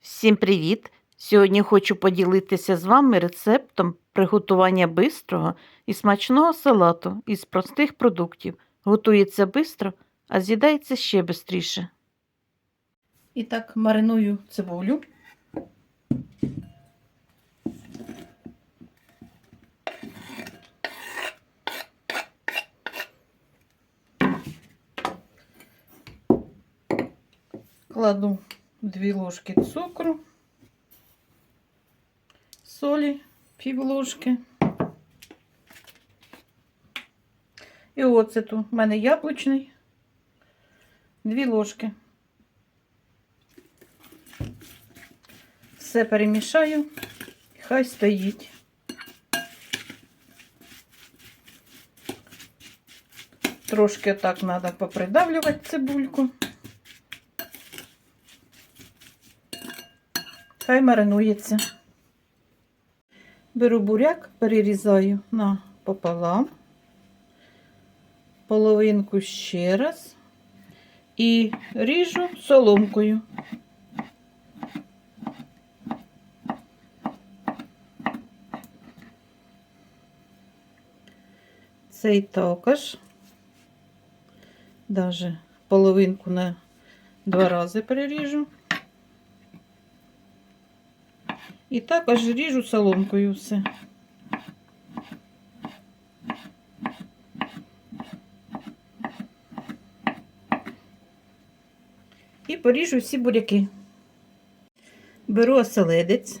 Всім привіт! Сьогодні хочу поділитися з вами рецептом приготування бистрого і смачного салату із простих продуктів. Готується бистро, а з'їдається ще швидше. І так мариную цибулю. Кладу 2 ложки цукру, солі пів ложки. І оцету. У мене яблучний, 2 ложки. Все перемішаю, хай стоїть. Трошки так треба попридавлювати цибульку. Хай маринується. Беру буряк, перерізаю на пополам, половинку ще раз і ріжу соломкою. Цей також, даже половинку на два рази переріжу. І також ріжу соломкою все. І поріжу всі буряки. Беру оселедець,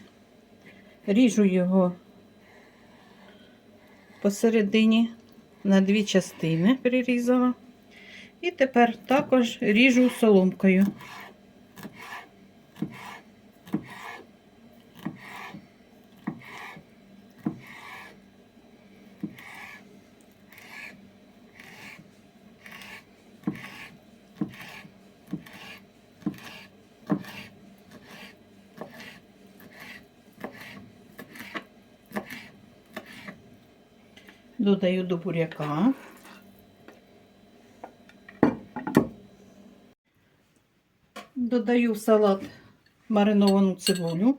ріжу його посередині на дві частини перерізала. І тепер також ріжу соломкою. Додаю до буряка. Додаю в салат мариновану цибулю.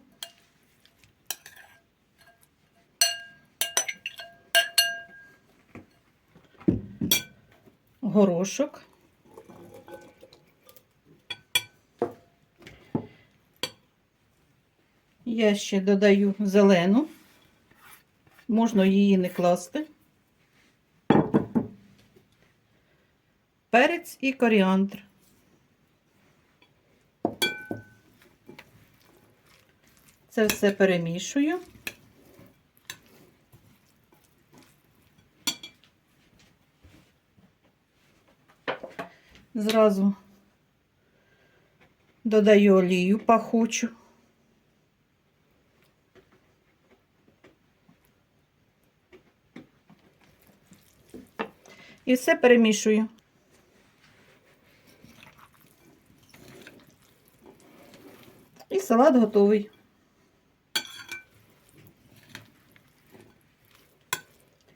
Горошок. Я ще додаю зелену. Можна її не класти. Перець і коріандр. Це все перемішую. Зразу додаю олію пахучу. І все перемішую. І салат готовий.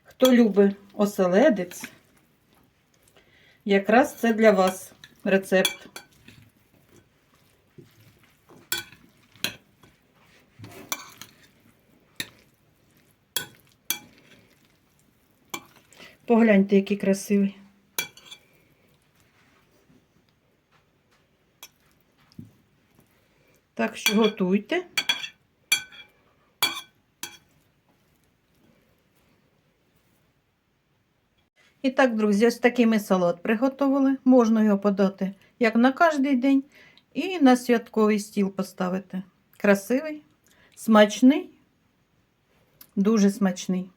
Хто любить оселедець, якраз це для вас рецепт. Погляньте, який красивий. Так що готуйте. І так, друзі, ось такий ми салат приготували. Можна його подати як на кожен день, і на святковий стіл поставити. Красивий, смачний, дуже смачний.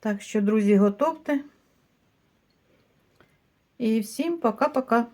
Так що, друзі, готовте. І всім пока-пока.